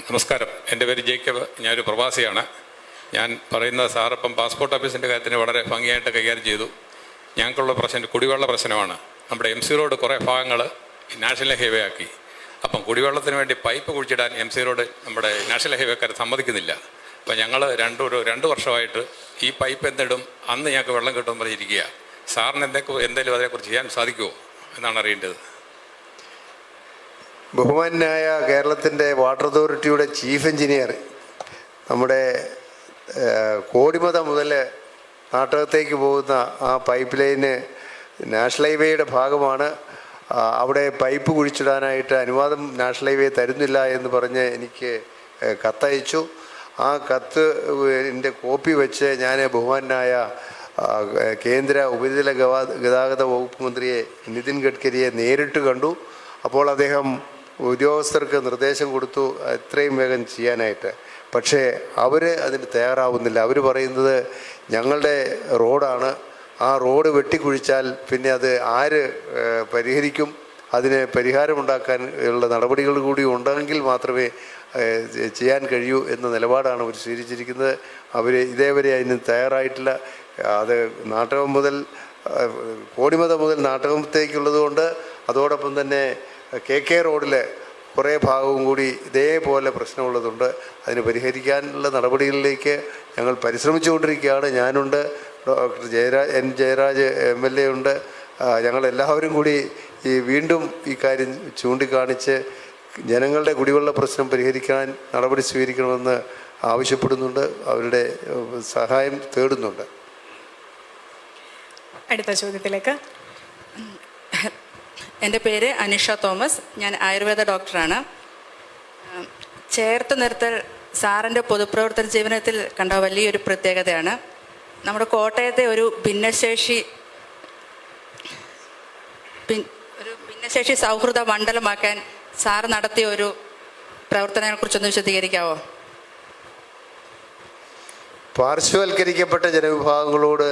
നമസ്കാരം. എന്റെ പേര് ജേക്കബ്. ഞാനൊരു പ്രവാസിയാണ്. ഞാൻ പറയുന്ന സാറിപ്പം പാസ്പോർട്ട് ഓഫീസിന്റെ കാര്യത്തിന് വളരെ ഭംഗിയായിട്ട് കൈകാര്യം ചെയ്തു. ഞങ്ങൾക്കുള്ള പ്രശ്നം കുടിവെള്ള പ്രശ്നമാണ്. നമ്മുടെ എം സി റോഡ് കുറേ ഭാഗങ്ങൾ നാഷണൽ ഹൈവേ ആക്കി. അപ്പം കുടിവെള്ളത്തിന് വേണ്ടി പൈപ്പ് കുഴിച്ചിടാൻ എം സി റോഡ് നമ്മുടെ നാഷണൽ ഹൈവേക്കാർ സമ്മതിക്കുന്നില്ല. അപ്പം ഞങ്ങൾ രണ്ട് ഒരു രണ്ട് വർഷമായിട്ട് ഈ പൈപ്പ് എന്തിടും? അന്ന് ഞങ്ങൾക്ക് വെള്ളം കിട്ടുമെന്ന് പറഞ്ഞിരിക്കുക സാറിന് എന്തൊക്കെ എന്തെങ്കിലും അതിനെക്കുറിച്ച് ചെയ്യാൻ സാധിക്കുമോ? എന്നാണ് അറിയേണ്ടത്. ബഹുമാനായ കേരളത്തിന്റെ വാട്ടർ അതോറിറ്റിയുടെ ചീഫ് എഞ്ചിനീയർ നമ്മുടെ കോടിമത മുതൽ നാട്ടകത്തേക്ക് പോകുന്ന ആ പൈപ്പ് ലൈന് നാഷണൽ ഹൈവേയുടെ ഭാഗമാണ്. അവിടെ പൈപ്പ് കുഴിച്ചിടാനായിട്ട് അനുവാദം നാഷണൽ ഹൈവേ തരുന്നില്ല എന്ന് പറഞ്ഞ് എനിക്ക് കത്തയച്ചു. ആ കത്ത് എന്റെ കോപ്പി വെച്ച് ഞാൻ ബഹുമാനായ കേന്ദ്ര ഉപരിതല ഗതാഗത വകുപ്പ് മന്ത്രിയെ നിതിൻ ഗഡ്കരിയെ നേരിട്ട് കണ്ടു. അപ്പോൾ അദ്ദേഹം ഉദ്യോഗസ്ഥർക്ക് നിർദ്ദേശം കൊടുത്തു എത്രയും വേഗം ചെയ്യാനായിട്ട്. പക്ഷേ അവർ അതിന് തയ്യാറാവുന്നില്ല. അവർ പറയുന്നത് ഞങ്ങളുടെ റോഡാണ്. ആ റോഡ് വെട്ടിക്കുഴിച്ചാൽ പിന്നെ അത് ആര് പരിഹരിക്കും? അതിന് പരിഹാരമുണ്ടാക്കാൻ ഉള്ള നടപടികൾ കൂടി ഉണ്ടെങ്കിൽ മാത്രമേ ചെയ്യാൻ കഴിയൂ എന്ന നിലപാടാണ് അവർ സ്വീകരിച്ചിരിക്കുന്നത്. അവർ ഇതേവരെ അതിന് തയ്യാറായിട്ടില്ല. അത് നാട്ടകം മുതൽ കോടിമത മുതൽ നാട്ടകത്തേക്കുള്ളത് കൊണ്ട് അതോടൊപ്പം തന്നെ കെ കെ റോഡിൽ കുറേ ഭാഗവും കൂടി ഇതേപോലെ പ്രശ്നമുള്ളതുണ്ട്. അതിന് പരിഹരിക്കാനുള്ള നടപടികളിലേക്ക് ഞങ്ങൾ പരിശ്രമിച്ചുകൊണ്ടിരിക്കുകയാണ്. ഞാനുണ്ട് doctor Jayaraj N Jayaraj M L A ഉണ്ട്. ഞങ്ങളെല്ലാവരും കൂടി ഈ വീണ്ടും ഈ കാര്യം ചൂണ്ടിക്കാണിച്ച് ജനങ്ങളുടെ കുടിവെള്ള പ്രശ്നം പരിഹരിക്കാൻ നടപടി സ്വീകരിക്കണമെന്ന് ആവശ്യപ്പെടുന്നുണ്ട്. അവരുടെ സഹായം തേടുന്നുണ്ട്. അടുത്ത ചോദ്യത്തിലേക്ക്. എന്റെ പേര് അനിഷ തോമസ്. ഞാൻ ആയുർവേദ ഡോക്ടറാണ്. ചേർത്ത് നിർത്തൽ സാറിന്റെ പൊതുപ്രവർത്തന ജീവനത്തിൽ കണ്ട വലിയൊരു പ്രത്യേകതയാണ്. നമ്മുടെ കോട്ടയത്തെ ഒരു ഭിന്നശേഷി ഒരു ഭിന്നശേഷി സൗഹൃദ മണ്ഡലമാക്കാൻ സാറ് നടത്തിയ ഒരു പ്രവർത്തനങ്ങളെക്കുറിച്ചൊന്ന് വിശദീകരിക്കാവോ? പാർശ്വവൽക്കരിക്കപ്പെട്ട ജനവിഭാഗങ്ങളോട്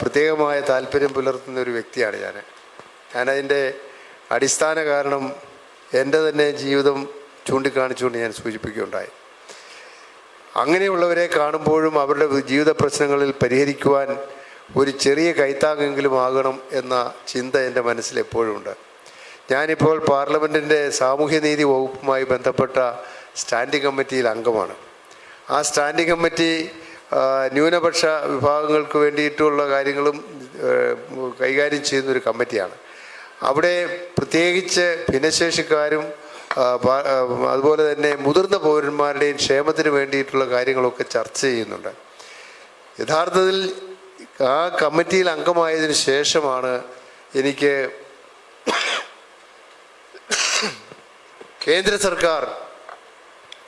പ്രത്യേകമായ താല്പര്യം പുലർത്തുന്ന ഒരു വ്യക്തിയാണ് ഞാൻ ഞാനതിന്റെ അടിസ്ഥാന കാരണം എന്റെ തന്നെ ജീവിതം ചൂണ്ടിക്കാണിച്ചുകൊണ്ട് ഞാൻ സൂചിപ്പിക്കുകയുണ്ടായി. അങ്ങനെയുള്ളവരെ കാണുമ്പോഴും അവരുടെ ജീവിത പ്രശ്നങ്ങളിൽ പരിഹരിക്കുവാൻ ഒരു ചെറിയ കൈത്താങ്ങെങ്കിലും ആകണം എന്ന ചിന്ത എന്റെ മനസ്സിൽ എപ്പോഴും ഉണ്ട്. ഞാനിപ്പോൾ പാർലമെന്റിന്റെ സാമൂഹ്യനീതി വകുപ്പുമായി ബന്ധപ്പെട്ട സ്റ്റാൻഡിംഗ് കമ്മിറ്റിയിൽ അംഗമാണ്. ആ സ്റ്റാൻഡിംഗ് കമ്മിറ്റി ന്യൂനപക്ഷ വിഭാഗങ്ങൾക്ക് വേണ്ടിയിട്ടുള്ള കാര്യങ്ങളും കൈകാര്യം ചെയ്യുന്ന ഒരു കമ്മിറ്റിയാണ്. അവിടെ പ്രത്യേകിച്ച് ഭിന്നശേഷിക്കാരും അതുപോലെ തന്നെ മുതിർന്ന പൗരന്മാരുടെയും ക്ഷേമത്തിന് വേണ്ടിയിട്ടുള്ള കാര്യങ്ങളൊക്കെ ചർച്ച ചെയ്യുന്നുണ്ട്. യഥാർത്ഥത്തിൽ ആ കമ്മിറ്റിയിൽ അംഗമായതിന് ശേഷമാണ് എനിക്ക് കേന്ദ്ര സർക്കാർ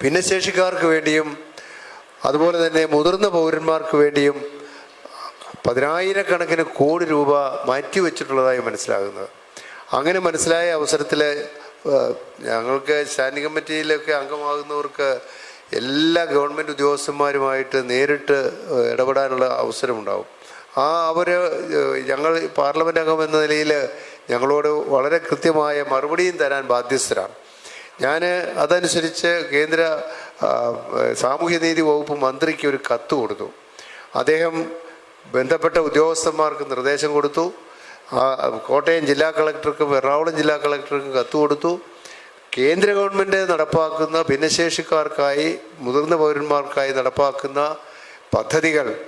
ഭിന്നശേഷിക്കാർക്ക് വേണ്ടിയും അതുപോലെ തന്നെ മുതിർന്ന പൗരന്മാർക്ക് വേണ്ടിയും പതിനായിരക്കണക്കിന് കോടി രൂപ മാറ്റിവെച്ചിട്ടുള്ളതായി മനസ്സിലാകുന്നത്. അങ്ങനെ മനസ്സിലായ അവസരത്തിൽ ഞങ്ങൾക്ക് സ്റ്റാൻഡിംഗ് കമ്മിറ്റിയിലൊക്കെ അംഗമാകുന്നവർക്ക് എല്ലാ ഗവൺമെന്റ് ഉദ്യോഗസ്ഥന്മാരുമായിട്ട് നേരിട്ട് ഇടപെടാനുള്ള അവസരമുണ്ടാകും ആ അവർ ഞങ്ങൾ പാർലമെന്റ് അംഗം എന്ന നിലയിൽ ഞങ്ങളോട് വളരെ കൃത്യമായ മറുപടിയും തരാൻ ബാധ്യസ്ഥരാണ്. ഞാൻ അതനുസരിച്ച് കേന്ദ്ര സാമൂഹ്യനീതി വകുപ്പ് മന്ത്രിക്ക് ഒരു കത്ത് കൊടുത്തു. അദ്ദേഹം ബന്ധപ്പെട്ട ഉദ്യോഗസ്ഥന്മാർക്ക് നിർദ്ദേശം കൊടുത്തു. കോട്ടയം ജില്ലാ കളക്ടർക്കും എറണാകുളം ജില്ലാ കളക്ടർക്കും കത്ത് കൊടുത്തു. കേന്ദ്ര ഗവൺമെന്റ് നടപ്പാക്കുന്ന ഭിന്നശേഷിക്കാർക്കായി മുതിർന്ന പൗരന്മാർക്കായി നടപ്പാക്കുന്ന പദ്ധതികൾ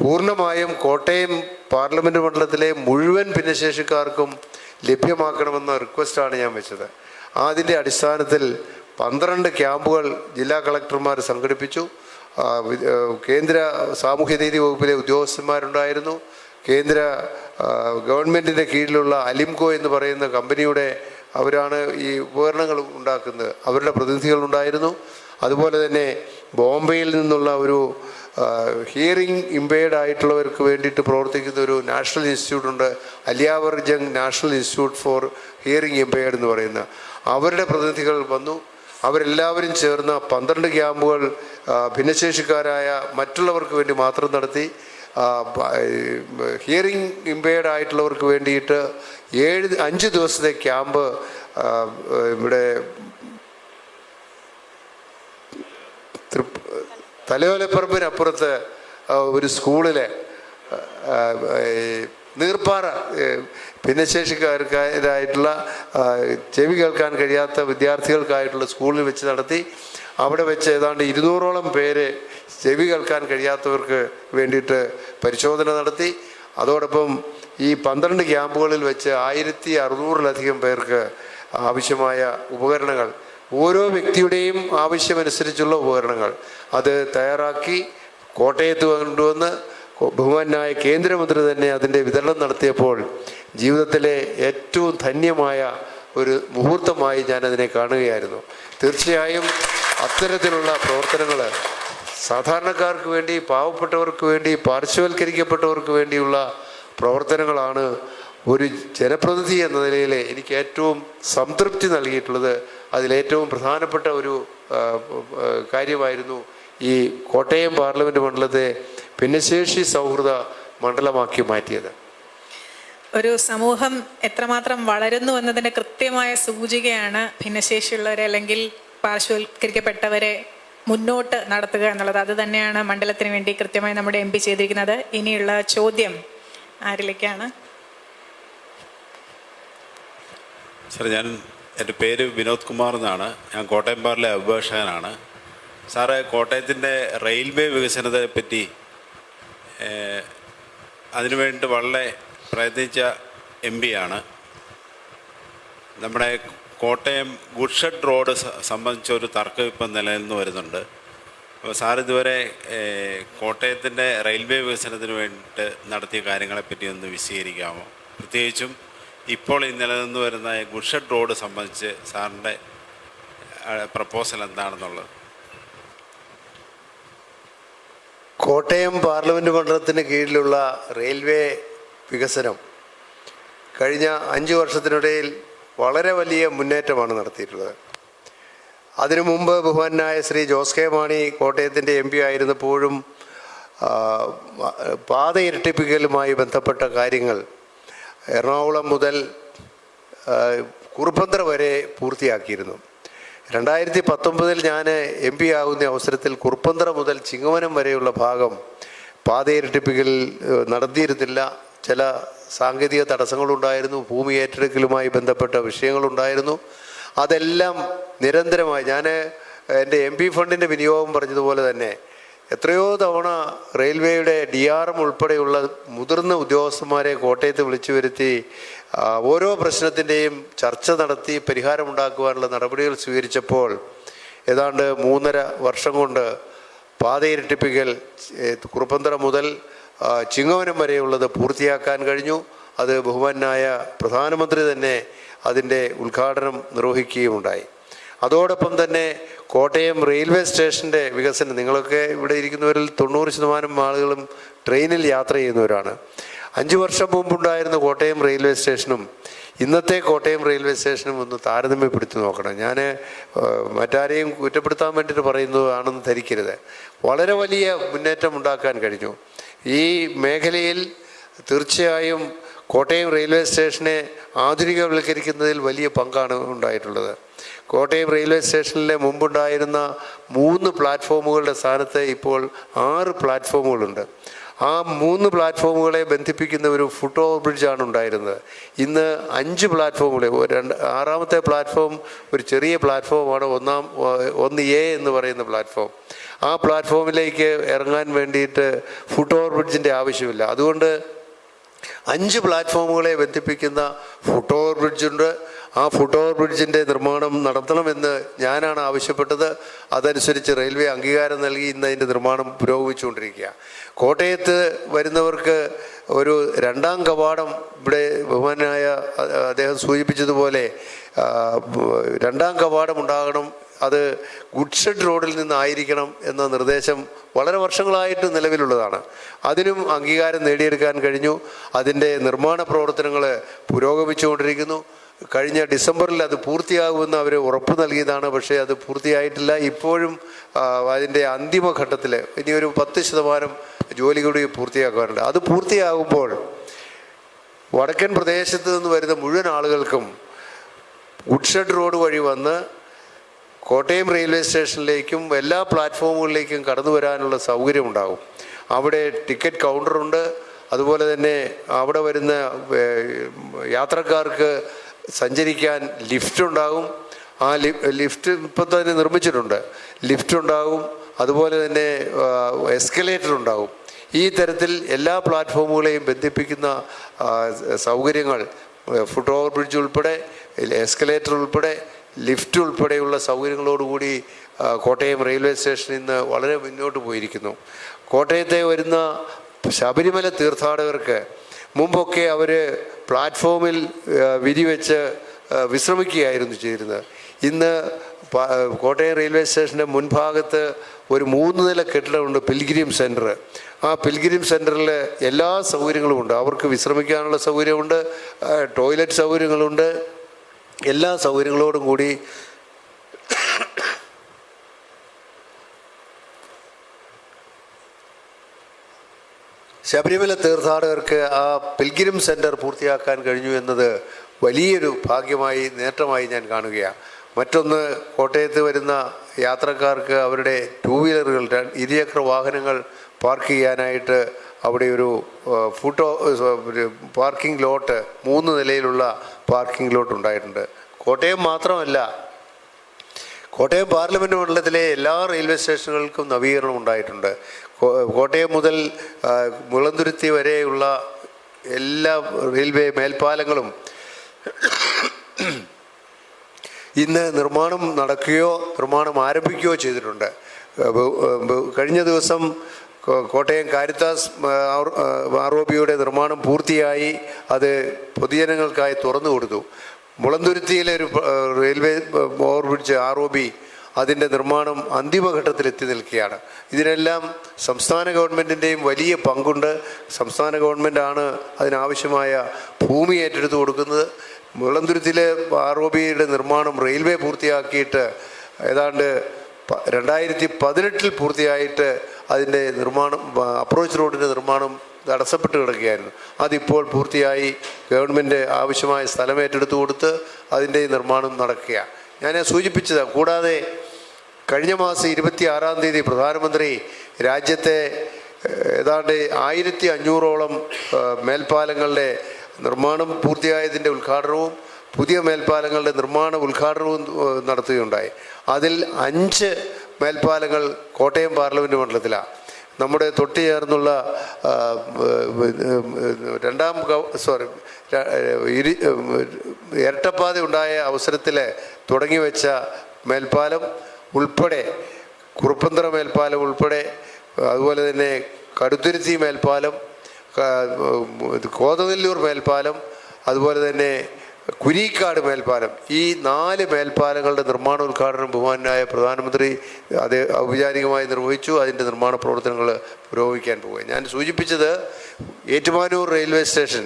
പൂർണമായും കോട്ടയം പാർലമെന്റ് മണ്ഡലത്തിലെ മുഴുവൻ ഭിന്നശേഷിക്കാർക്കും ലഭ്യമാക്കണമെന്ന റിക്വസ്റ്റാണ് ഞാൻ വെച്ചത്. അതിന്റെ അടിസ്ഥാനത്തിൽ പന്ത്രണ്ട് ക്യാമ്പുകൾ ജില്ലാ കളക്ടർമാർ സംഘടിപ്പിച്ചു. ആ, ആ, കേന്ദ്ര സാമൂഹ്യനീതി വകുപ്പിലെ ഉദ്യോഗസ്ഥന്മാരുണ്ടായിരുന്നു. കേന്ദ്ര ഗവൺമെന്റിന്റെ കീഴിലുള്ള അലിംകോ എന്ന് പറയുന്ന കമ്പനിയുടെ അവരാണ് ഈ ഉപകരണങ്ങൾ ഉണ്ടാക്കുന്നത്. അവരുടെ പ്രതിനിധികളുണ്ടായിരുന്നു അതുപോലെ തന്നെ ബോംബെയിൽ നിന്നുള്ള ഒരു ഹിയറിംഗ് ഇമ്പയർഡ് ആയിട്ടുള്ളവർക്ക് വേണ്ടിയിട്ട് പ്രവർത്തിക്കുന്ന ഒരു നാഷണൽ ഇൻസ്റ്റിറ്റ്യൂട്ട് ഉണ്ട്. Aliyavar Jung national institute for hearing impaired എന്ന് പറയുന്ന. അവരുടെ പ്രതിനിധികൾ വന്നു. അവരെല്ലാവരും ചേർന്ന പന്ത്രണ്ട് ക്യാമ്പുകൾ ഭിന്നശേഷിക്കാരായ മറ്റുള്ളവർക്ക് വേണ്ടി മാത്രം നടത്തി. ഹിയറിംഗ് ഇമ്പയർഡ് ആയിട്ടുള്ളവർക്ക് വേണ്ടിയിട്ട് ഏഴ് അഞ്ച് ദിവസത്തെ ക്യാമ്പ് ഇവിടെ തലയോലപ്പറമ്പിനപ്പുറത്ത് ഒരു സ്കൂളിലെ നീർപ്പാറ ഏ, ഭിന്നശേഷിക്കാർക്കായിട്ടുള്ള ചെവി കേൾക്കാൻ കഴിയാത്ത വിദ്യാർത്ഥികൾക്കായിട്ടുള്ള സ്കൂളിൽ വെച്ച് നടത്തി അവിടെ വെച്ച് ഏതാണ്ട് ഇരുന്നൂറോളം പേര് ചെവി കേൾക്കാൻ കഴിയാത്തവർക്ക് വേണ്ടിയിട്ട് പരിശോധന നടത്തി. അതോടൊപ്പം ഈ പന്ത്രണ്ട് ക്യാമ്പുകളിൽ വെച്ച് ആയിരത്തി അറുന്നൂറിലധികം പേർക്ക് ആവശ്യമായ ഉപകരണങ്ങൾ ഓരോ വ്യക്തിയുടെയും ആവശ്യമനുസരിച്ചുള്ള ഉപകരണങ്ങൾ. അത് തയ്യാറാക്കി കോട്ടയത്ത് കൊണ്ടുവന്ന് ബഹുമാനായ കേന്ദ്രമന്ത്രി തന്നെ അതിന്റെ വിതരണം നടത്തിയപ്പോൾ ജീവിതത്തിലെ ഏറ്റവും ധന്യമായ ഒരു മുഹൂർത്തമായി ഞാനതിനെ കാണുകയായിരുന്നു. തീർച്ചയായും അത്തരത്തിലുള്ള പ്രവർത്തനങ്ങൾ സാധാരണക്കാർക്ക് വേണ്ടി പാവപ്പെട്ടവർക്ക് വേണ്ടി പാർശ്വവൽക്കരിക്കപ്പെട്ടവർക്ക് വേണ്ടിയുള്ള പ്രവർത്തനങ്ങളാണ് ഒരു ജനപ്രതിനിധി എന്ന നിലയിൽ എനിക്ക് ഏറ്റവും സംതൃപ്തി നൽകിയിട്ടുള്ളത്. അതിലേറ്റവും പ്രധാനപ്പെട്ട ഒരു കാര്യമായിരുന്നു ഈ കോട്ടയം പാർലമെന്റ് മണ്ഡലത്തെ ഭിന്നശേഷി സൗഹൃദ മണ്ഡലമാക്കി മാറ്റിയത്. ഒരു സമൂഹം എത്രമാത്രം വളരുന്നു എന്നതിന്റെ കൃത്യമായ സൂചികയാണ് ഭിന്നശേഷിയുള്ളവരെ അല്ലെങ്കിൽ പാർശ്വവൽക്കരിക്കപ്പെട്ടവരെ മുന്നോട്ട് നടത്തുക എന്നുള്ളത് അത് തന്നെയാണ് മണ്ഡലത്തിന് വേണ്ടി കൃത്യമായി നമ്മുടെ എം പി ചെയ്തിരിക്കുന്നത്. ഇനിയുള്ള ചോദ്യം ആരിലേക്കാണ്? സാർ ഞാൻ എന്റെ പേര് വിനോദ് കുമാർ എന്നാണ്. ഞാൻ കോട്ടയം ബാറിലെ അഭിഭാഷകനാണ്. സാറ് കോട്ടയത്തിന്റെ റെയിൽവേ വികസനത്തെ പറ്റി അതിനുവേണ്ടി വളരെ പ്രയത്നിച്ച എം ആണ്. നമ്മുടെ കോട്ടയം ഗുഡ്ഷഡ് റോഡ് സംബന്ധിച്ച ഒരു തർക്കം ഇപ്പം നിലനിന്ന് വരുന്നുണ്ട്. അപ്പോൾ സാർ ഇതുവരെ കോട്ടയത്തിന്റെ റെയിൽവേ വികസനത്തിന് വേണ്ടിയിട്ട് നടത്തിയ കാര്യങ്ങളെപ്പറ്റി ഒന്ന് വിശദീകരിക്കാമോ? പ്രത്യേകിച്ചും ഇപ്പോൾ ഈ നിലനിന്ന് വരുന്ന ഗുഡ്ഷഡ് റോഡ് സംബന്ധിച്ച് സാറിന്റെ പ്രപ്പോസൽ എന്താണെന്നുള്ളത്. കോട്ടയം പാർലമെന്റ് മണ്ഡലത്തിന് കീഴിലുള്ള റെയിൽവേ വികസനം കഴിഞ്ഞ അഞ്ച് വർഷത്തിനിടയിൽ വളരെ വലിയ മുന്നേറ്റമാണ് നടത്തിയിട്ടുള്ളത്. അതിനു മുമ്പ് ബഹുമാനായ ശ്രീ ജോസ് കെ മാണി കോട്ടയത്തിന്റെ എം പി ആയിരുന്നപ്പോഴും പാത ഇരട്ടിപ്പിക്കലുമായി ബന്ധപ്പെട്ട കാര്യങ്ങൾ എറണാകുളം മുതൽ ആ, വരെ പൂർത്തിയാക്കിയിരുന്നു. രണ്ടായിരത്തി പത്തൊമ്പതിൽ ഞാൻ എം പി ആകുന്ന അവസരത്തിൽ കുറുപ്പന്ത്ര മുതൽ ചിങ്ങവനം വരെയുള്ള ഭാഗം പാത ഇരട്ടിപ്പിക്കൽ നടത്തിയിരുന്നില്ല ചില സാങ്കേതിക തടസ്സങ്ങളുണ്ടായിരുന്നു ഭൂമി ഏറ്റെടുക്കലുമായി ബന്ധപ്പെട്ട വിഷയങ്ങളുണ്ടായിരുന്നു. അതെല്ലാം നിരന്തരമായി ഞാൻ എന്റെ എം പി ഫണ്ടിന്റെ വിനിയോഗം പറഞ്ഞതുപോലെ തന്നെ എത്രയോ തവണ റെയിൽവേയുടെ ഡി ആർ എം ഉൾപ്പെടെയുള്ള മുതിർന്ന ഉദ്യോഗസ്ഥന്മാരെ കോട്ടയത്ത് വിളിച്ചു വരുത്തി ഓരോ പ്രശ്നത്തിന്റെയും ചർച്ച നടത്തി പരിഹാരമുണ്ടാക്കുവാനുള്ള നടപടികൾ സ്വീകരിച്ചപ്പോൾ ഏതാണ്ട് മൂന്നര വർഷം കൊണ്ട് പാതയിരട്ടിപ്പിക്കൽ കുറുപ്പന്തറ മുതൽ ചിങ്ങവനം വരെയുള്ളത് പൂർത്തിയാക്കാൻ കഴിഞ്ഞു. അത് ബഹുമാനായ പ്രധാനമന്ത്രി തന്നെ അതിന്റെ ഉദ്ഘാടനം നിർവഹിക്കുകയുമുണ്ടായി. അതോടൊപ്പം തന്നെ കോട്ടയം റെയിൽവേ സ്റ്റേഷന്റെ വികസനം നിങ്ങളൊക്കെ ഇവിടെ ഇരിക്കുന്നവരിൽ തൊണ്ണൂറ് ശതമാനം ആളുകളും ട്രെയിനിൽ യാത്ര ചെയ്യുന്നവരാണ്. അഞ്ച് വർഷം മുമ്പുണ്ടായിരുന്ന കോട്ടയം റെയിൽവേ സ്റ്റേഷനും ഇന്നത്തെ കോട്ടയം റെയിൽവേ സ്റ്റേഷനും ഒന്ന് താരതമ്യപ്പെടുത്തി നോക്കണം. ഞാൻ മറ്റാരെയും കുറ്റപ്പെടുത്താൻ വേണ്ടിയിട്ട് പറയുന്നതാണെന്ന് ധരിക്കരുത്. വളരെ വലിയ മുന്നേറ്റം ഉണ്ടാക്കാൻ കഴിഞ്ഞു. ഈ മേഖലയിൽ തീർച്ചയായും കോട്ടയം റെയിൽവേ സ്റ്റേഷനെ ആധുനികവൽക്കരിക്കുന്നതിൽ വലിയ പങ്കാണ് ഉണ്ടായിട്ടുള്ളത്. കോട്ടയം റെയിൽവേ സ്റ്റേഷനിലെ മുമ്പുണ്ടായിരുന്ന മൂന്ന് പ്ലാറ്റ്ഫോമുകളുടെ സ്ഥാനത്ത് ഇപ്പോൾ ആറ് പ്ലാറ്റ്ഫോമുകളുണ്ട്. ആ മൂന്ന് പ്ലാറ്റ്ഫോമുകളെ ബന്ധിപ്പിക്കുന്ന ഒരു ഫുട് ഓവർ ബ്രിഡ്ജാണ് ഉണ്ടായിരുന്നത്. ഇന്ന് അഞ്ച് പ്ലാറ്റ്ഫോമുകളെ രണ്ട് ആറാമത്തെ പ്ലാറ്റ്ഫോം ഒരു ചെറിയ പ്ലാറ്റ്ഫോമാണ് ഒന്നാം ഒന്ന് എ എന്ന് പറയുന്ന പ്ലാറ്റ്ഫോം. ആ പ്ലാറ്റ്ഫോമിലേക്ക് ഇറങ്ങാൻ വേണ്ടിയിട്ട് ഫുട് ഓവർ ബ്രിഡ്ജിന്റെ ആവശ്യമില്ല. അതുകൊണ്ട് അഞ്ച് പ്ലാറ്റ്ഫോമുകളെ ബന്ധിപ്പിക്കുന്ന ഫുട് ഓവർ ബ്രിഡ്ജുണ്ട് ആ ഫുട് ഓവർ ബ്രിഡ്ജിന്റെ നിർമ്മാണം നടത്തണമെന്ന് ഞാനാണ് ആവശ്യപ്പെട്ടത്. അതനുസരിച്ച് റെയിൽവേ അംഗീകാരം നൽകി ഇന്ന് അതിന്റെ നിർമ്മാണം പുരോഗമിച്ചുകൊണ്ടിരിക്കുക കോട്ടയത്ത് വരുന്നവർക്ക് ഒരു രണ്ടാം കവാടം ഇവിടെ ബഹുമാനായ അദ്ദേഹം സൂചിപ്പിച്ചതുപോലെ രണ്ടാം കവാടം ഉണ്ടാകണം അത് ഗുഡ്ഷെഡ് റോഡിൽ നിന്നായിരിക്കണം എന്ന നിർദ്ദേശം വളരെ വർഷങ്ങളായിട്ട് നിലവിലുള്ളതാണ്. അതിനും അംഗീകാരം നേടിയെടുക്കാൻ കഴിഞ്ഞു. അതിന്റെ നിർമ്മാണ പ്രവർത്തനങ്ങൾ പുരോഗമിച്ചുകൊണ്ടിരിക്കുന്നു. കഴിഞ്ഞ ഡിസംബറിൽ അത് പൂർത്തിയാകുമെന്ന് അവർ ഉറപ്പ് നൽകിയതാണ്. പക്ഷേ അത് പൂർത്തിയായിട്ടില്ല. ഇപ്പോഴും അതിന്റെ അന്തിമഘട്ടത്തിൽ ഇനി ഒരു പത്ത് ശതമാനം ജോലി കൂടി പൂർത്തിയാക്കാറുണ്ട്. അത് പൂർത്തിയാകുമ്പോൾ വടക്കൻ പ്രദേശത്ത് നിന്ന് വരുന്ന മുഴുവൻ ആളുകൾക്കും ഗുഡ്ഷെഡ് റോഡ് വഴി വന്ന് കോട്ടയം റെയിൽവേ സ്റ്റേഷനിലേക്കും എല്ലാ പ്ലാറ്റ്ഫോമുകളിലേക്കും കടന്നു വരാനുള്ള സൗകര്യമുണ്ടാകും അവിടെ ടിക്കറ്റ് കൗണ്ടറുണ്ട്. അതുപോലെ തന്നെ അവിടെ വരുന്ന യാത്രക്കാർക്ക് സഞ്ചരിക്കാൻ ലിഫ്റ്റ് ഉണ്ടാകും. ആ ലിഫ്റ്റ് ഇപ്പം തന്നെ നിർമ്മിച്ചിട്ടുണ്ട്. ലിഫ്റ്റ് ഉണ്ടാകും. അതുപോലെ തന്നെ എസ്കലേറ്റർ ഉണ്ടാകും. ഈ തരത്തിൽ എല്ലാ പ്ലാറ്റ്ഫോമുകളെയും ബന്ധിപ്പിക്കുന്ന സൗകര്യങ്ങൾ ഫുട് ഓവർ ബ്രിഡ്ജ് ഉൾപ്പെടെ എസ്കലേറ്റർ ഉൾപ്പെടെ ലിഫ്റ്റ് ഉൾപ്പെടെയുള്ള സൗകര്യങ്ങളോടുകൂടി കോട്ടയം റെയിൽവേ സ്റ്റേഷനിൽ നിന്ന് വളരെ മുന്നോട്ട് പോയിരിക്കുന്നു. കോട്ടയത്തെ വരുന്ന ശബരിമല തീർത്ഥാടകർക്ക് മുമ്പൊക്കെ അവർ പ്ലാറ്റ്ഫോമിൽ വിരിവെച്ച് വിശ്രമിക്കുകയായിരുന്നു ചെയ്തിരുന്നത്. ഇന്ന് കോട്ടയം റെയിൽവേ സ്റ്റേഷന്റെ മുൻഭാഗത്ത് ഒരു മൂന്ന് നില കെട്ടിടമുണ്ട് പിൽഗ്രിം സെന്റർ ആ പിൽഗ്രിം സെന്ററിൽ എല്ലാ സൗകര്യങ്ങളും ഉണ്ട്. അവർക്ക് വിശ്രമിക്കാനുള്ള സൗകര്യമുണ്ട് ടോയ്ലറ്റ് സൗകര്യങ്ങളുണ്ട്. എല്ലാ സൗകര്യങ്ങളോടും കൂടി ശബരിമല തീർത്ഥാടകർക്ക് ആ പിൽഗ്രിം സെന്റർ പൂർത്തിയാക്കാൻ കഴിഞ്ഞു എന്നത് വലിയൊരു ഭാഗ്യമായി നേട്ടമായി ഞാൻ കാണുകയാണ്. മറ്റൊന്ന് കോട്ടയത്ത് വരുന്ന യാത്രക്കാർക്ക് അവരുടെ ടൂ വീലറുകൾ ഇരുചക്ര വാഹനങ്ങൾ പാർക്ക് ചെയ്യാനായിട്ട് അവിടെ ഒരു ഫുട്ടോ പാർക്കിംഗ് ലോട്ട് മൂന്ന് നിലയിലുള്ള പാർക്കിംഗ് ലോട്ട് ഉണ്ടായിട്ടുണ്ട്. കോട്ടയം മാത്രമല്ല കോട്ടയം പാർലമെന്റ് മണ്ഡലത്തിലെ എല്ലാ റെയിൽവേ സ്റ്റേഷനുകൾക്കും നവീകരണം ഉണ്ടായിട്ടുണ്ട്. കോട്ടയം മുതൽ മുളന്തുരുത്തി വരെയുള്ള എല്ലാ റെയിൽവേ മേൽപ്പാലങ്ങളും ഇന്ന് നിർമ്മാണം നടക്കുകയോ നിർമ്മാണം ആരംഭിക്കുകയോ ചെയ്തിട്ടുണ്ട്. കഴിഞ്ഞ ദിവസം കോട്ടയം കാരിത്താസ് ആർ ഒ ബിയുടെ നിർമ്മാണം പൂർത്തിയായി അത് പൊതുജനങ്ങൾക്കായി തുറന്നു കൊടുത്തു. മുളന്തുരുത്തിയിലെ ഒരു railway overbridge R O B അതിന്റെ നിർമ്മാണം അന്തിമഘട്ടത്തിൽ എത്തി നിൽക്കുകയാണ്. ഇതിനെല്ലാം സംസ്ഥാന ഗവൺമെന്റിന്റെയും വലിയ പങ്കുണ്ട്. സംസ്ഥാന ഗവൺമെന്റാണ് അതിനാവശ്യമായ ഭൂമി ഏറ്റെടുത്ത് കൊടുക്കുന്നത്. മുളന്തുരുത്തിലെ ആർ ഒ ബിയുടെ നിർമ്മാണം റെയിൽവേ പൂർത്തിയാക്കിയിട്ട് ഏതാണ്ട് രണ്ടായിരത്തി പതിനെട്ടിൽ പൂർത്തിയായിട്ട് അതിന്റെ നിർമ്മാണം അപ്രോച്ച് റോഡിന്റെ നിർമ്മാണം തടസ്സപ്പെട്ട് കിടക്കുകയായിരുന്നു. അതിപ്പോൾ പൂർത്തിയായി ഗവൺമെന്റ് ആവശ്യമായ സ്ഥലം ഏറ്റെടുത്ത് കൊടുത്ത് അതിന്റെ നിർമ്മാണം നടക്കുകയാണ്. ഞാൻ സൂചിപ്പിച്ചതാണ്. കൂടാതെ കഴിഞ്ഞ മാസം ഇരുപത്തി ആറാം തീയതി പ്രധാനമന്ത്രി രാജ്യത്തെ ഏതാണ്ട് ആയിരത്തി അഞ്ഞൂറോളം മേൽപ്പാലങ്ങളുടെ നിർമ്മാണം പൂർത്തിയായതിന്റെ ഉദ്ഘാടനവും പുതിയ മേൽപ്പാലങ്ങളുടെ നിർമ്മാണ ഉദ്ഘാടനവും നടത്തുകയുണ്ടായി. അതിൽ അഞ്ച് മേൽപ്പാലങ്ങൾ കോട്ടയം പാർലമെന്റ് മണ്ഡലത്തിലാണ് നമ്മുടെ തൊട്ട് ചേർന്നുള്ള രണ്ടാം സോറി ഇരു ഇരട്ടപ്പാത ഉണ്ടായ അവസരത്തിൽ തുടങ്ങി വെച്ച മേൽപ്പാലം ഉൾപ്പെടെ കുറുപ്പന്തറ മേൽപ്പാലം ഉൾപ്പെടെ അതുപോലെ തന്നെ കടുത്തുരുത്തി മേൽപ്പാലം കോതനെല്ലൂർ മേൽപ്പാലം അതുപോലെ തന്നെ കുരീക്കാട് മേൽപ്പാലം. ഈ നാല് മേൽപ്പാലങ്ങളുടെ നിർമ്മാണ ഉദ്ഘാടനം ബഹുമാനായ പ്രധാനമന്ത്രി അത് ഔപചാരികമായി നിർവഹിച്ചു. അതിന്റെ നിർമ്മാണ പ്രവർത്തനങ്ങൾ പുരോഗമിക്കാൻ പോവുക ഞാൻ സൂചിപ്പിച്ചത് ഏറ്റുമാനൂർ റെയിൽവേ സ്റ്റേഷൻ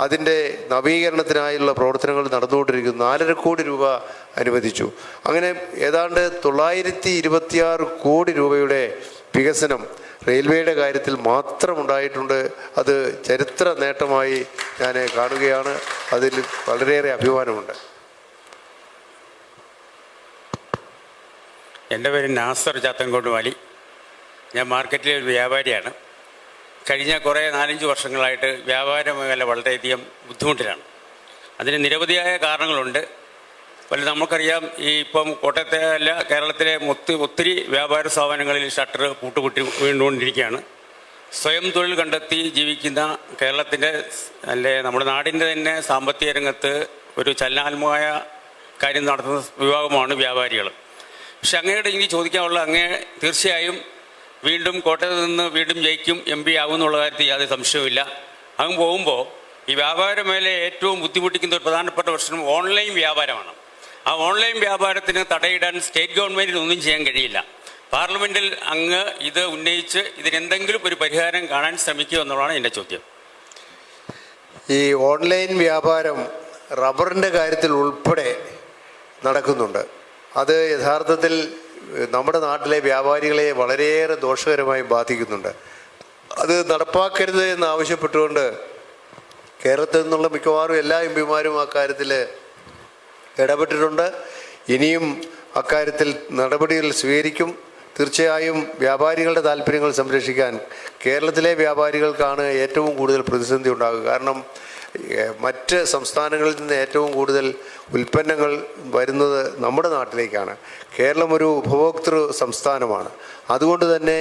അതിന്റെ നവീകരണത്തിനായുള്ള പ്രവർത്തനങ്ങൾ നടന്നുകൊണ്ടിരിക്കുന്നു. നാലര കോടി രൂപ അനുവദിച്ചു. അങ്ങനെ ഏതാണ്ട് തൊള്ളായിരത്തി ഇരുപത്തിയാറ് കോടി രൂപയുടെ വികസനം റെയിൽവേയുടെ കാര്യത്തിൽ മാത്രം ഉണ്ടായിട്ടുണ്ട് അത് ചരിത്ര നേട്ടമായി ഞാൻ കാണുകയാണ്. അതിൽ വളരെയേറെ അഭിമാനമുണ്ട്. എന്റെ പേര് നാസർ ചാത്തൻകോട്ട് വാലി ഞാൻ മാർക്കറ്റിലെ ഒരു വ്യാപാരിയാണ്. കഴിഞ്ഞ കുറേ നാലഞ്ച് വർഷങ്ങളായിട്ട് വ്യാപാര മേഖല വളരെയധികം ബുദ്ധിമുട്ടിലാണ്. അതിന് നിരവധിയായ കാരണങ്ങളുണ്ട്. വല്ല നമുക്കറിയാം ഈ ഇപ്പം കോട്ടയത്തെ അല്ല കേരളത്തിലെ ഒത്തി ഒത്തിരി വ്യാപാര സ്ഥാപനങ്ങളിൽ ഷട്ടർ പൂട്ടുപൊട്ടി വീണ്ടുകൊണ്ടിരിക്കുകയാണ് സ്വയം തൊഴിൽ കണ്ടെത്തി ജീവിക്കുന്ന കേരളത്തിന്റെ അല്ലെ നമ്മുടെ നാടിന്റെ തന്നെ സാമ്പത്തിക രംഗത്ത് ഒരു ചലനാത്മകമായ കാര്യം നടത്തുന്ന വിഭാഗമാണ് വ്യാപാരികൾ. പക്ഷെ അങ്ങയുടെ ഇനി ചോദിക്കാനുള്ള അങ്ങേ തീർച്ചയായും വീണ്ടും കോട്ടയത്ത് നിന്ന് വീണ്ടും ജയിക്കും എം പി ആകും എന്നുള്ള കാര്യത്തിൽ യാതൊരു സംശയവുമില്ല. അങ്ങ് പോകുമ്പോൾ ഈ വ്യാപാര മേഖലയെ ഏറ്റവും ബുദ്ധിമുട്ടിക്കുന്ന ഒരു പ്രധാനപ്പെട്ട പ്രശ്നം ഓൺലൈൻ വ്യാപാരമാണ്. ആ ഓൺലൈൻ വ്യാപാരത്തിന് തടയിടാൻ സ്റ്റേറ്റ് ഗവൺമെന്റിന് ഒന്നും ചെയ്യാൻ കഴിയില്ല. പാർലമെന്റിൽ അങ്ങ് ഇത് ഉന്നയിച്ച് ഇതിനെന്തെങ്കിലും ഒരു പരിഹാരം കാണാൻ ശ്രമിക്കുക എന്നുള്ളതാണ് എന്റെ ചോദ്യം. ഈ ഓൺലൈൻ വ്യാപാരം റബ്ബറിന്റെ കാര്യത്തിൽ ഉൾപ്പെടെ നടക്കുന്നുണ്ട്. അത് യഥാർത്ഥത്തിൽ നമ്മുടെ നാട്ടിലെ വ്യാപാരികളെ വളരെയേറെ ദോഷകരമായി ബാധിക്കുന്നുണ്ട്. അത് നടപ്പാക്കരുത് എന്ന് ആവശ്യപ്പെട്ടുകൊണ്ട് കേരളത്തിൽ നിന്നുള്ള മിക്കവാറും എല്ലാ എം പിമാരും ആ കാര്യത്തിൽ ഇടപെട്ടിട്ടുണ്ട്. ഇനിയും അക്കാര്യത്തിൽ നടപടികൾ സ്വീകരിക്കും. തീർച്ചയായും വ്യാപാരികളുടെ താല്പര്യങ്ങൾ സംരക്ഷിക്കാൻ കേരളത്തിലെ വ്യാപാരികൾക്കാണ് ഏറ്റവും കൂടുതൽ പ്രതിസന്ധി ഉണ്ടാകുക. കാരണം മറ്റ് സംസ്ഥാനങ്ങളിൽ നിന്ന് ഏറ്റവും കൂടുതൽ ഉൽപ്പന്നങ്ങൾ വരുന്നത് നമ്മുടെ നാട്ടിലേക്കാണ്. കേരളം ഒരു ഉപഭോക്തൃ സംസ്ഥാനമാണ്. അതുകൊണ്ട് തന്നെ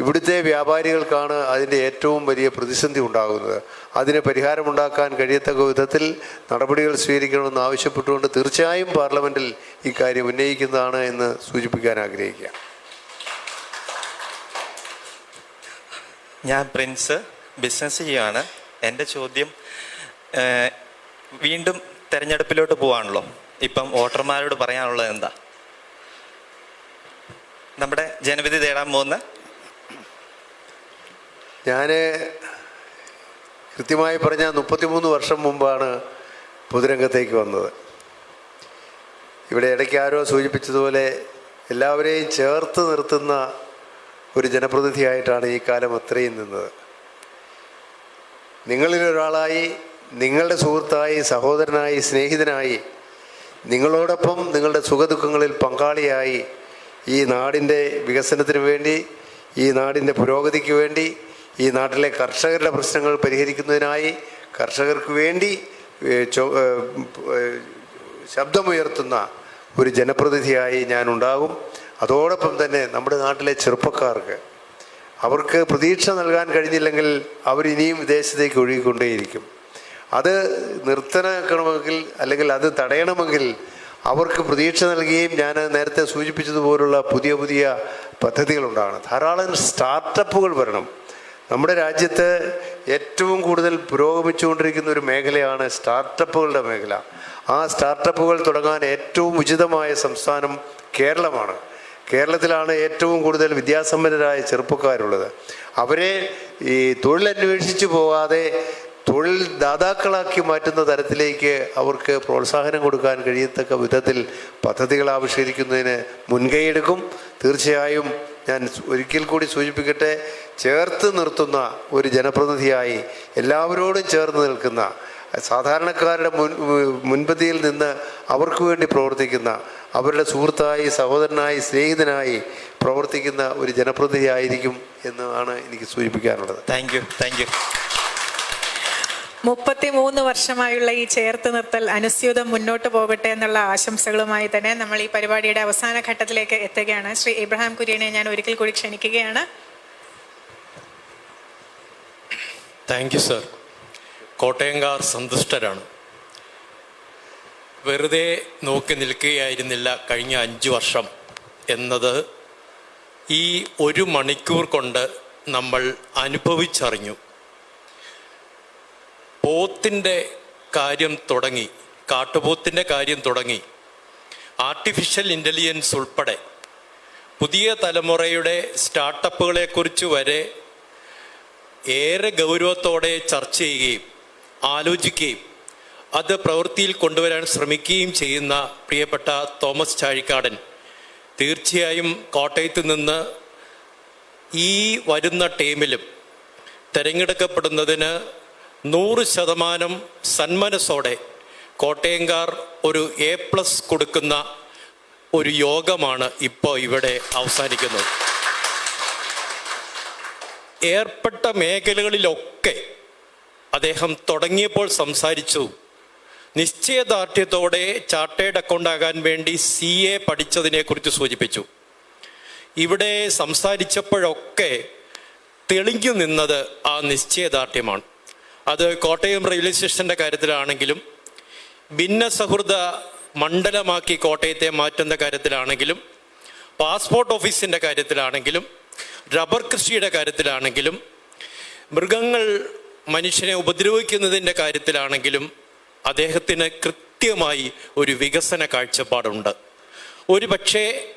ഇവിടുത്തെ വ്യാപാരികൾക്കാണ് അതിന്റെ ഏറ്റവും വലിയ പ്രതിസന്ധി ഉണ്ടാകുന്നത്. അതിന് പരിഹാരമുണ്ടാക്കാൻ കഴിയത്തക്ക വിധത്തിൽ നടപടികൾ സ്വീകരിക്കണമെന്ന് ആവശ്യപ്പെട്ടുകൊണ്ട് തീർച്ചയായും പാർലമെന്റിൽ ഇക്കാര്യം ഉന്നയിക്കുന്നതാണ് എന്ന് സൂചിപ്പിക്കാൻ ആഗ്രഹിക്കുക. ഞാൻ പ്രിൻസ് ബിസിനസ് ചെയ്യുകയാണ് എന്റെ ചോദ്യം വീണ്ടും തെരഞ്ഞെടുപ്പിലോട്ട് പോവാണല്ലോ. ഇപ്പം വോട്ടർമാരോട് പറയാനുള്ളത് എന്താ? നമ്മുടെ ജനവിധി തേടാൻ പോകുന്ന? ഞാൻ കൃത്യമായി പറഞ്ഞാൽ മുപ്പത്തിമൂന്ന് വർഷം മുമ്പാണ് പൊതുരംഗത്തേക്ക് വന്നത്. ഇവിടെ ഇടയ്ക്ക് ആരോ സൂചിപ്പിച്ചതുപോലെ എല്ലാവരെയും ചേർത്ത് നിർത്തുന്ന ഒരു ജനപ്രതിനിധിയായിട്ടാണ് ഈ കാലം അത്രയും നിന്നത്. നിങ്ങളിൽ ഒരാളായി നിങ്ങളുടെ സുഹൃത്തായി സഹോദരനായി സ്നേഹിതനായി നിങ്ങളോടൊപ്പം നിങ്ങളുടെ സുഖദുഃഖങ്ങളിൽ പങ്കാളിയായി ഈ നാടിന്റെ വികസനത്തിന് വേണ്ടി ഈ നാടിന്റെ പുരോഗതിക്ക് വേണ്ടി ഈ നാട്ടിലെ കർഷകരുടെ പ്രശ്നങ്ങൾ പരിഹരിക്കുന്നതിനായി കർഷകർക്ക് വേണ്ടി ശബ്ദമുയർത്തുന്ന ഒരു ജനപ്രതിനിധിയായി ഞാനുണ്ടാകും. അതോടൊപ്പം തന്നെ നമ്മുടെ നാട്ടിലെ ചെറുപ്പക്കാർക്ക് അവർക്ക് പ്രതീക്ഷ നൽകാൻ കഴിഞ്ഞില്ലെങ്കിൽ അവരിനിയും വിദേശത്തേക്ക് ഒഴുകിക്കൊണ്ടേയിരിക്കും. അത് നിർത്തണമെങ്കിൽ അല്ലെങ്കിൽ അത് തടയണമെങ്കിൽ അവർക്ക് പ്രതീക്ഷ നൽകുകയും ഞാൻ നേരത്തെ സൂചിപ്പിച്ചതുപോലുള്ള പുതിയ പുതിയ പദ്ധതികളുണ്ടാകണം ധാരാളം സ്റ്റാർട്ടപ്പുകൾ വരണം. നമ്മുടെ രാജ്യത്ത് ഏറ്റവും കൂടുതൽ പുരോഗമിച്ചുകൊണ്ടിരിക്കുന്ന ഒരു മേഖലയാണ് സ്റ്റാർട്ടപ്പുകളുടെ മേഖല. ആ സ്റ്റാർട്ടപ്പുകൾ തുടങ്ങാൻ ഏറ്റവും ഉചിതമായ സംസ്ഥാനം കേരളമാണ്. കേരളത്തിലാണ് ഏറ്റവും കൂടുതൽ വിദ്യാസമ്പന്നരായ ചെറുപ്പക്കാരുള്ളത്. അവരെ ഈ തൊഴിലന്വേഷിച്ച് പോകാതെ തൊഴിൽ ദാതാക്കളാക്കി മാറ്റുന്ന തരത്തിലേക്ക് അവർക്ക് പ്രോത്സാഹനം കൊടുക്കാൻ കഴിയത്തക്ക വിധത്തിൽ പദ്ധതികൾ ആവിഷ്കരിക്കുന്നതിന് മുൻകൈയെടുക്കും. തീർച്ചയായും ഞാൻ ഒരിക്കൽ കൂടി സൂചിപ്പിക്കട്ടെ ചേർത്ത് നിർത്തുന്ന ഒരു ജനപ്രതിനിധിയായി എല്ലാവരോടും ചേർന്ന് നിൽക്കുന്ന സാധാരണക്കാരുടെ മുൻ മുൻപതിയിൽ നിന്ന് അവർക്ക് വേണ്ടി പ്രവർത്തിക്കുന്ന അവരുടെ സുഹൃത്തായി സഹോദരനായി സ്നേഹിതനായി പ്രവർത്തിക്കുന്ന ഒരു ജനപ്രതിനിധിയായിരിക്കും എന്നാണ് എനിക്ക് സൂചിപ്പിക്കാനുള്ളത്. താങ്ക് യു താങ്ക് യു മുപ്പത്തിമൂന്ന് വർഷമായുള്ള ഈ ചേർത്ത് നിർത്തൽ അനുസ്യൂതം മുന്നോട്ട് പോകട്ടെ എന്നുള്ള ആശംസകളുമായി തന്നെ നമ്മൾ ഈ പരിപാടിയുടെ അവസാന ഘട്ടത്തിലേക്ക് എത്തുകയാണ്. ശ്രീ ഇബ്രഹാം കുര്യനെ ഞാൻ ഒരിക്കൽ കൂടി ക്ഷണിക്കുകയാണ്. താങ്ക് യു സർ കോട്ടയംകാർ സന്തുഷ്ടരാണ്. വെറുതെ നോക്കി നിൽക്കുകയായിരുന്നില്ല കഴിഞ്ഞ അഞ്ച് വർഷം എന്നത് ഈ ഒരു മണിക്കൂർ കൊണ്ട് നമ്മൾ അനുഭവിച്ചറിഞ്ഞു. പോത്തിന്റെ കാര്യം തുടങ്ങി കാട്ടുപോത്തിന്റെ കാര്യം തുടങ്ങി. ആർട്ടിഫിഷ്യൽ ഇന്റലിജൻസ് ഉൾപ്പെടെ പുതിയ തലമുറയുടെ സ്റ്റാർട്ടപ്പുകളെക്കുറിച്ച് വരെ ഏറെ ഗൗരവത്തോടെ ചർച്ച ചെയ്യുകയും ആലോചിക്കുകയും അത് പ്രവൃത്തിയിൽ കൊണ്ടുവരാൻ ശ്രമിക്കുകയും ചെയ്യുന്ന പ്രിയപ്പെട്ട തോമസ് ചാഴിക്കാടൻ. തീർച്ചയായും കോട്ടയത്ത് നിന്ന് ഈ വരുന്ന ടീമിലും തിരഞ്ഞെടുക്കപ്പെടുന്നതിന് നൂറ് ശതമാനം സന്മനസ്സോടെ കോട്ടയംകാർ ഒരു എ പ്ലസ് കൊടുക്കുന്ന ഒരു യോഗമാണ് ഇപ്പോൾ ഇവിടെ അവസാനിക്കുന്നത്. ഏർപ്പെട്ട മേഖലകളിലൊക്കെ അദ്ദേഹം തുടങ്ങിയപ്പോൾ സംസാരിച്ചു. നിശ്ചയദാർഢ്യത്തോടെ ചാർട്ടേഡ് അക്കൗണ്ട് ആകാൻ വേണ്ടി സി എ പഠിച്ചതിനെക്കുറിച്ച് സൂചിപ്പിച്ചു. ഇവിടെ സംസാരിച്ചപ്പോഴൊക്കെ തെളിഞ്ഞു നിന്നത് ആ നിശ്ചയദാർഢ്യമാണ്. അത് കോട്ടയം റെയിൽവേ സ്റ്റേഷന്റെ കാര്യത്തിലാണെങ്കിലും ഭിന്ന സൗഹൃദ മണ്ഡലമാക്കി കോട്ടയത്തെ മാറ്റുന്ന കാര്യത്തിലാണെങ്കിലും പാസ്പോർട്ട് ഓഫീസിന്റെ കാര്യത്തിലാണെങ്കിലും റബ്ബർ കൃഷിയുടെ കാര്യത്തിലാണെങ്കിലും മൃഗങ്ങൾ മനുഷ്യനെ ഉപദ്രവിക്കുന്നതിന്റെ കാര്യത്തിലാണെങ്കിലും അദ്ദേഹത്തിന് കൃത്യമായി ഒരു വികസന കാഴ്ചപ്പാടുണ്ട്. ഒരു പക്ഷേ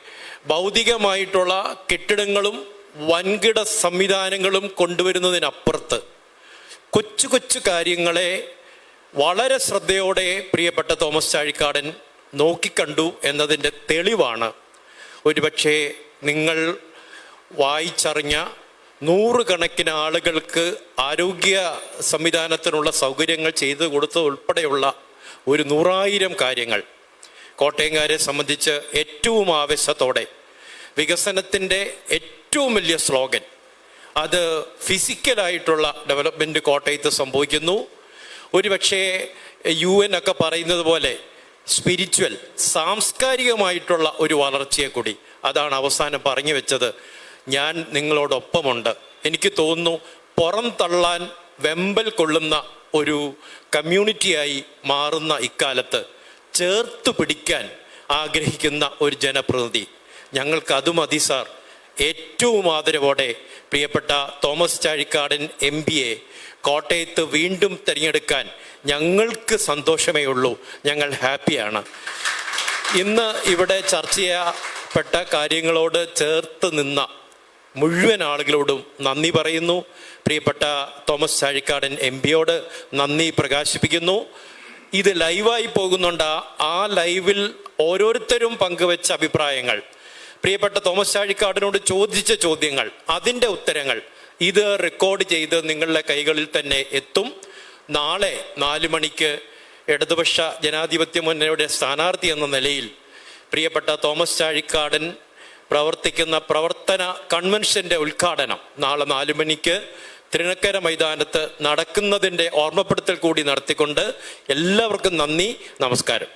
ഭൗതികമായിട്ടുള്ള കെട്ടിടങ്ങളും വൻകിട സംവിധാനങ്ങളും കൊണ്ടുവരുന്നതിനപ്പുറത്ത് കൊച്ചു കൊച്ചു കാര്യങ്ങളെ വളരെ ശ്രദ്ധയോടെ പ്രിയപ്പെട്ട തോമസ് ചാഴിക്കാടൻ നോക്കിക്കണ്ടു എന്നതിന്റെ തെളിവാണ്. ഒരുപക്ഷെ നിങ്ങൾ വായിച്ചറിഞ്ഞ നൂറുകണക്കിന് ആളുകൾക്ക് ആരോഗ്യ സംവിധാനത്തിനുള്ള സൗകര്യങ്ങൾ ചെയ്തു കൊടുത്തത് ഉൾപ്പെടെയുള്ള ഒരു നൂറായിരം കാര്യങ്ങൾ കോട്ടയംകാരെ സംബന്ധിച്ച് ഏറ്റവും ആവേശത്തോടെ വികസനത്തിന്റെ ഏറ്റവും വലിയ സ്ലോഗൻ അത് ഫിസിക്കലായിട്ടുള്ള ഡെവലപ്മെന്റ് കോട്ടയത്ത് സംഭവിക്കുന്നു. ഒരുപക്ഷേ യു എൻ ഒക്കെ പറയുന്നത് പോലെ സ്പിരിച്വൽ സാംസ്കാരികമായിട്ടുള്ള ഒരു വളർച്ചയെ കൂടി. അതാണ് അവസാനം പറഞ്ഞു വെച്ചത്. ഞാൻ നിങ്ങളോടൊപ്പമുണ്ട്. എനിക്ക് തോന്നുന്നു പുറം തള്ളാൻ വെമ്പൽ കൊള്ളുന്ന ഒരു കമ്മ്യൂണിറ്റിയായി മാറുന്ന ഇക്കാലത്ത് ചേർത്ത് പിടിക്കാൻ ആഗ്രഹിക്കുന്ന ഒരു ജനപ്രതിനിധി. ഞങ്ങൾക്ക് അത് മതി സാർ. ഏറ്റവും ആദരവോടെ പ്രിയപ്പെട്ട തോമസ് ചാഴിക്കാടൻ എം എ കോട്ടയത്ത് വീണ്ടും തിരഞ്ഞെടുക്കാൻ ഞങ്ങൾക്ക് സന്തോഷമേ ഉള്ളൂ. ഞങ്ങൾ ഹാപ്പിയാണ്. ഇന്ന് ഇവിടെ ചർച്ച ചെയ്യപ്പെട്ട കാര്യങ്ങളോട് ചേർത്ത് നിന്ന മുഴുവൻ ആളുകളോടും നന്ദി പറയുന്നു. പ്രിയപ്പെട്ട തോമസ് ചാഴിക്കാടൻ എം പിയോട് നന്ദി പ്രകാശിപ്പിക്കുന്നു. ഇത് ലൈവായി പോകുന്നുണ്ട്. ആ ലൈവിൽ ഓരോരുത്തരും പങ്കുവച്ച അഭിപ്രായങ്ങൾ. പ്രിയപ്പെട്ട തോമസ് ചാഴിക്കാടിനോട് ചോദിച്ച ചോദ്യങ്ങൾ അതിന്റെ ഉത്തരങ്ങൾ ഇത് റെക്കോർഡ് ചെയ്ത് നിങ്ങളുടെ കൈകളിൽ തന്നെ എത്തും. നാളെ നാല് മണിക്ക് ഇടതുപക്ഷ ജനാധിപത്യ മുന്നണിയുടെ സ്ഥാനാർത്ഥി എന്ന നിലയിൽ പ്രിയപ്പെട്ട തോമസ് ചാഴിക്കാടൻ പ്രവർത്തിക്കുന്ന പ്രവർത്തന കൺവെൻഷന്റെ ഉദ്ഘാടനം നാളെ നാല് മണിക്ക് തിരുനക്കര മൈതാനത്ത് നടക്കുന്നതിന്റെ ഓർമ്മപ്പെടുത്തൽ കൂടി നടത്തിക്കൊണ്ട് എല്ലാവർക്കും നന്ദി നമസ്കാരം.